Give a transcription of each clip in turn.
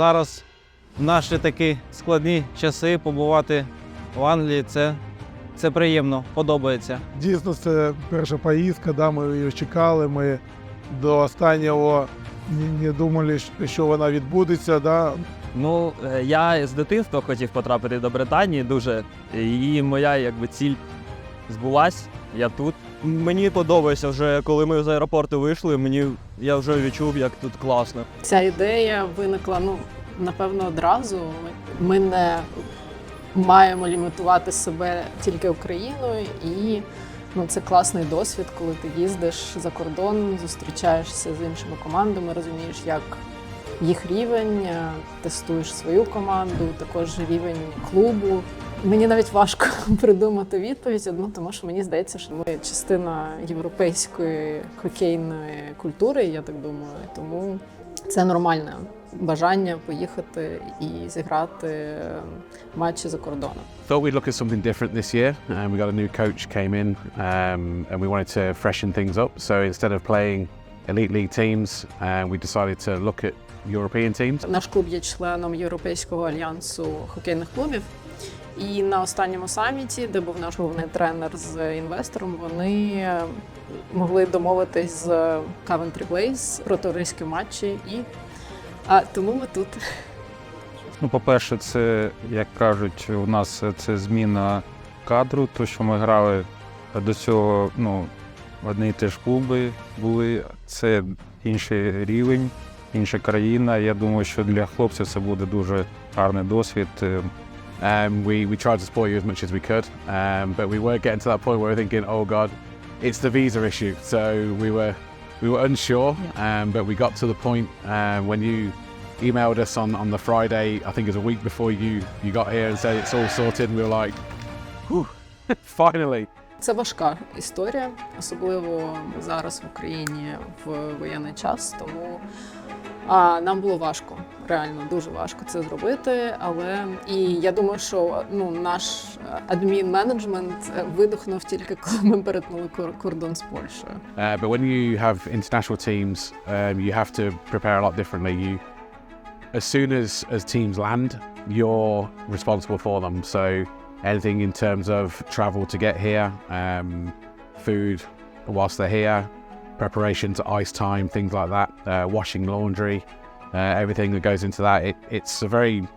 зараз в наші такі складні часи побувати в Англії це, це приємно, подобається. Дійсно, це перша поїздка, да, ми її чекали. Ми до останнього не, не думали, що вона відбудеться. Да. Ну, е, я з дитинства хотів потрапити до Британії дуже, і моя якби ціль збулась. Я тут. Мені подобається вже, коли ми з аеропорту вийшли, мені я вже відчув, як тут класно. Ця ідея виникла ну напевно одразу. Ми не маємо лімітувати себе тільки Україною, і ну це класний досвід, коли ти їздиш за кордон, зустрічаєшся з іншими командами, розумієш, як їх рівень, е, тестуєш свою команду, також рівень клубу. Мені навіть важко придумати відповідь, ну тому що мені здається, що ми частина європейської хокейної культури, я так думаю. Тому це нормальне бажання поїхати і зіграти е, матчі за кордоном. Thought we'd look at something different this year. Um, we got a new coach came in, um, and we wanted to freshen things up. So instead of playing elite league teams, um, we decided to look at European teams. Наш клуб є членом Європейського альянсу хокейних клубів. І на останньому саміті, де був наш головний тренер з інвестором, вони е, могли домовитись з Coventry Blaze про товариські матчі, і а, тому ми тут. Ну, по-перше, це, як кажуть, у нас це зміна кадру, то що ми грали до цього, ну, одні і ті ж клуби були. Це інший рівень, інша країна. Я думаю, що для хлопців це буде дуже гарний досвід. Е, Um, we, we tried to spoil you as much as we could, um, but we were getting to that point where we we're thinking, oh God, it's the visa issue. So we were we were unsure, um, but we got to the point uh, when you emailed us on, on the Friday, I think it was a week before you, you got here and said it's all sorted, and we were like, Whew, finally. Це важка історія, особливо зараз в Україні в воєнний час. Тому а, нам було важко, реально дуже важко це зробити. Але і я думаю, що ну наш адмін-менеджмент е, видихнув тільки коли ми перетнули кор- кордон з Польщею. Uh, but when you have international teams, um, you have to prepare a lot differently. You, as soon as as teams land, you're responsible for them. So anything in terms of travel to get here, um, food whilst they're here, preparation to ice time, things like that, uh, washing laundry, uh, everything that goes into that. It, it's a very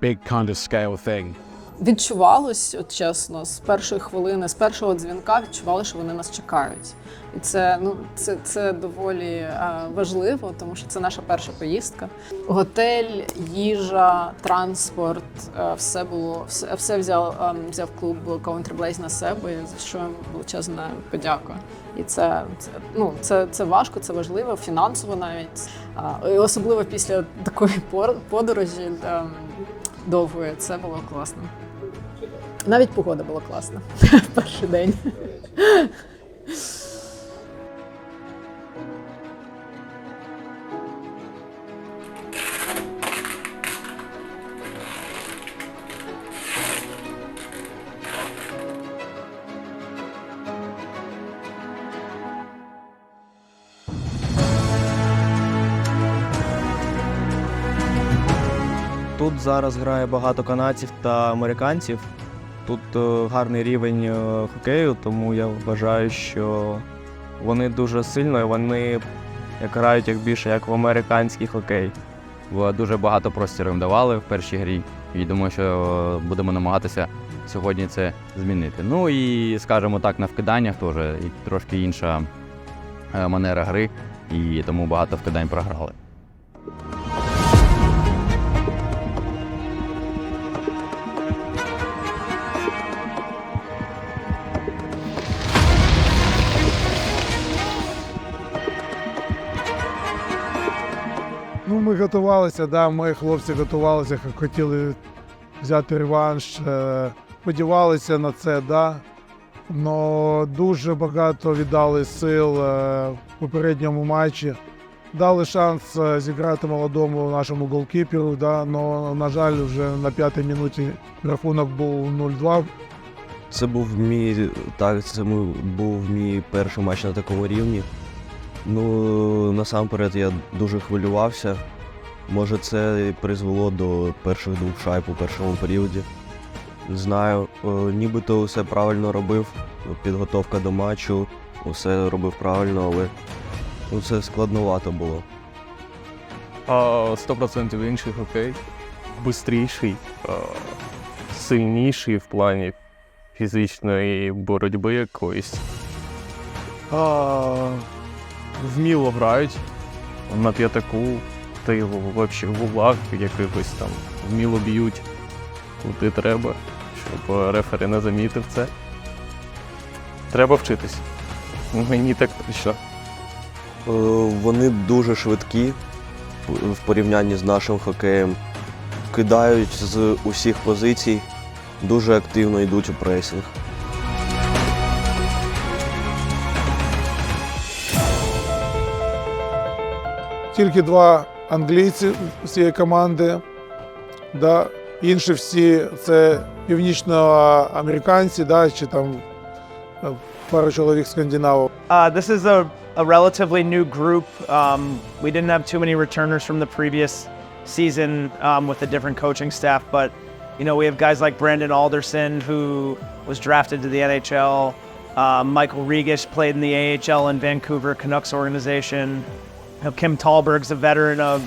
big kind of scale thing. Відчувалось, от чесно, з першої хвилини, з першого дзвінка відчували, що вони нас чекають. І це ну це, це доволі е, важливо, тому що це наша перша поїздка. Готель, їжа, транспорт, е, все було все, все взяв, е, взяв клуб Coventry Blaze на себе, за що їм величезна подяка. І це, це ну це, це важко, це важливо, фінансово навіть. І особливо після такої подорожі е, довгої, це було класно. Навіть погода була класна в перший день. Тут зараз грає багато канадців та американців. Тут е, гарний рівень е, хокею, тому я вважаю, що вони дуже сильно і вони грають як більше як в американський хокей. Дуже багато простіру їм давали в першій грі. І думаю, що будемо намагатися сьогодні це змінити. Ну і скажімо так, на вкиданнях теж трошки інша е, манера гри, і тому багато вкидань програли. Готувалися, да, ми хлопці готувалися, хотіли взяти реванш, е, сподівалися на це, да. Но дуже багато віддали сил е, в попередньому матчі. Дали шанс е, зіграти молодому нашому голкіперу, да, но, на жаль, вже на п'ятій минуті рахунок був 0-2. Це був мій так, це був мій перший матч на такому рівні. Ну, насамперед я дуже хвилювався. Може, це призвело до перших двох шайб у першому періоді. Знаю, е, нібито все правильно робив. Підготовка до матчу, усе робив правильно, але це складновато було. А, 100% інший хокей. Бистріший, сильніший в плані фізичної боротьби якоїсь. Вміло грають на п'ятаку, в- вообще в углах якихось там вміло б'ють куди треба, щоб е, рефері не замітив це. Треба вчитись. Мені так точно. Е, Вони дуже швидкі в- в порівнянні з нашим хокеєм. Кидають з усіх позицій, дуже активно йдуть у пресінг. Тільки два англійці з цієї команди. Да. Інші всі це північноамериканці, да, чи там е, пару чоловік скандинавів. Uh, this is a, a relatively new group. Um, we didn't have too many returners from the previous season um, with a different coaching staff, but you know we have guys like Brandon Alderson who was drafted to the NHL. Uh, Michael Regish played in the AHL in Vancouver Canucks organization. Know, Kim Tallberg's a veteran of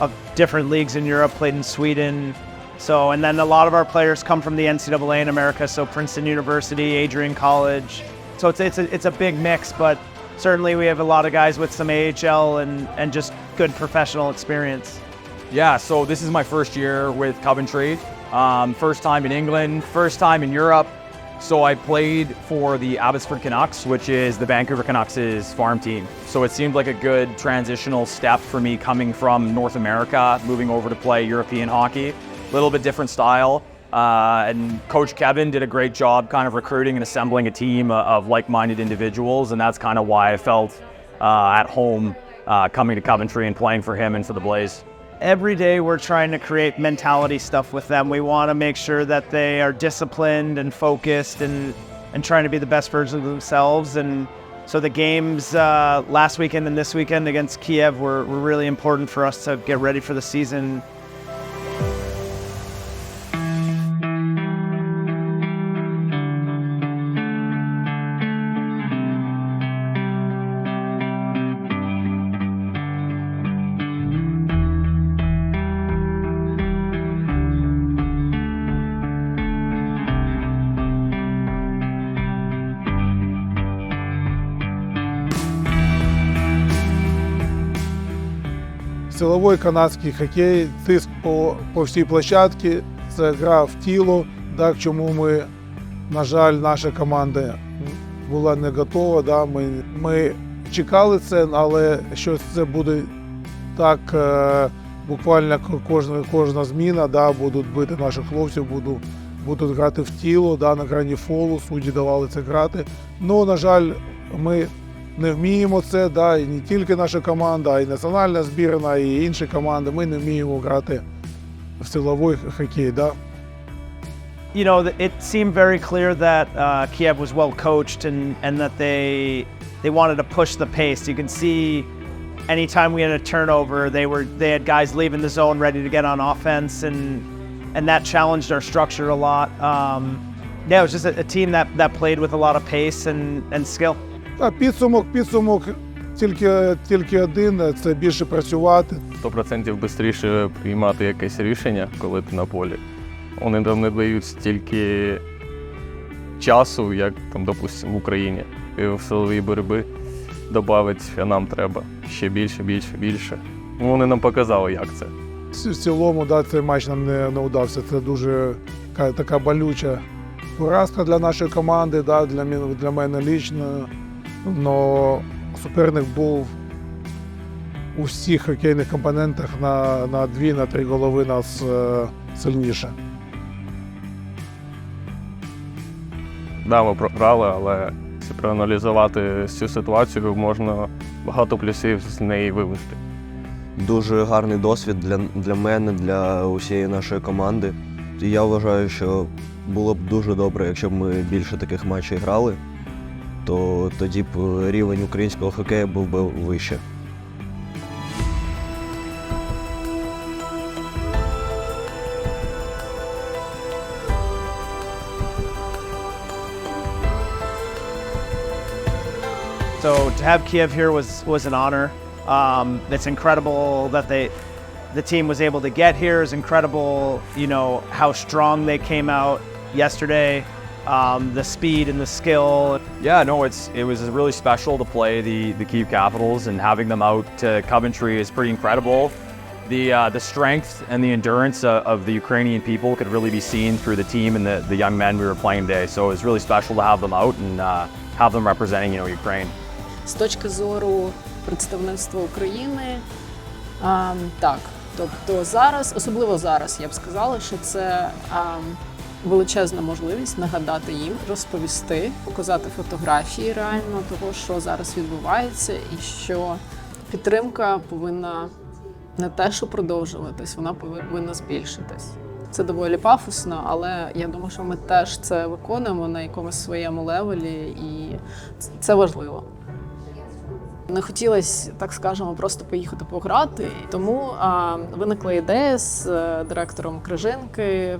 of different leagues in Europe, played in Sweden. So, and then a lot of our players come from the NCAA in America. So, Princeton University, Adrian College. So it's it's a, it's a big mix, but certainly we have a lot of guys with some AHL and and just good professional experience. Yeah, so this is my first year with Coventry. Um, first time in England, first time in Europe. So I played for the Abbotsford Canucks, which is the Vancouver Canucks' farm team. So it seemed like a good transitional step for me coming from North America, moving over to play European hockey. A little bit different style. Uh, and Coach Kevin did a great job kind of recruiting and assembling a team uh, of like minded individuals. And that's kind of why I felt uh, at home uh, coming to Coventry and playing for him and for the Blaze. Every day we're trying to create mentality stuff with them. We want to make sure that they are disciplined and focused and and trying to be the best version of themselves. And so the games uh, last weekend and this weekend against Kiev were, were really important for us to get ready for the season. Силовий канадський хокей, тиск по, по всій площадці, це гра в тіло, так, чому ми, на жаль, наша команда була не готова. Да, ми, ми чекали це, але що це буде так, е, буквально кожна, кожна зміна, да, будуть бити наших хлопців, будуть, будуть грати в тіло, да, на грані фолу, судді давали це грати. Ну, на жаль, ми не вміємо це, да, і не тільки наша команда, а й національна збірна, і інші команди. Ми не вміємо грати в силовий хокей. Да. you know, th- it seemed very clear that uh, Kiev was well coached and, and that they they wanted to push the pace. You can see anytime we had a turnover, they were they had guys leaving the zone ready to get on offense, and and that challenged our structure a lot. Um, yeah, it was just a, a team that that played with a lot of pace and and skill. А підсумок, підсумок тільки, тільки один це більше працювати. 100% швидше приймати якесь рішення, коли ти на полі. Вони там не дають стільки часу, як там, допустимо, в Україні. І в силовій боротьбі додати нам треба ще більше, більше, більше. Ну, Вони нам показали, як це. В цілому, да, цей матч нам не, не удався. Це дуже така, така болюча поразка для нашої команди, да, для, для мене лічно. Но суперник був у всіх хокейних компонентах на, на дві, на три голови нас е, сильніше. Да, ми програли, але якщо проаналізувати цю ситуацію, можна багато плюсів з неї вивести. Дуже гарний досвід для, для мене, для усієї нашої команди. І я вважаю, що було б дуже добре, якщо б ми більше таких матчів грали, то тоді б рівень українського хокею був би вище. So to have Kiev here was was an honor. Um, it's incredible that they, the team was able to get here. It's incredible, you know, how strong they came out yesterday Um, the speed and the skill. Yeah, no, it's it was really special to play the the Kiev Capitals and having them out to Coventry is pretty incredible. The uh, the strength and the endurance uh, of the Ukrainian people could really be seen through the team and the, the young men we were playing today. So it was really special to have them out and uh, have them representing you know Ukraine. З точки зору представництва України, а, так. Тобто зараз, особливо зараз, я б сказала, що це а, Величезна можливість нагадати їм, розповісти, показати фотографії реально того, що зараз відбувається, і що підтримка повинна не те, що продовжуватись, вона повинна збільшитись. Це доволі пафосно, але я думаю, що ми теж це виконуємо на якомусь своєму левелі, і це важливо. Не хотілося, так скажемо, просто поїхати пограти. Тому а, виникла ідея з е, директором Крижинки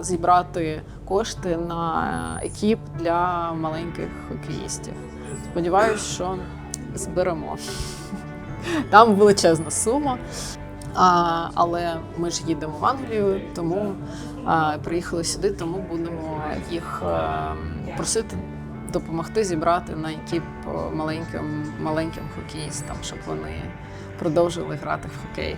зібрати кошти на екіп для маленьких хокеїстів. Сподіваюсь, що зберемо. Там величезна сума. А, але ми ж їдемо в Англію, тому а, приїхали сюди, тому будемо їх е, просити допомогти зібрати на екіп е, маленьким, маленьким хокеїстам, щоб вони продовжили грати в хокей.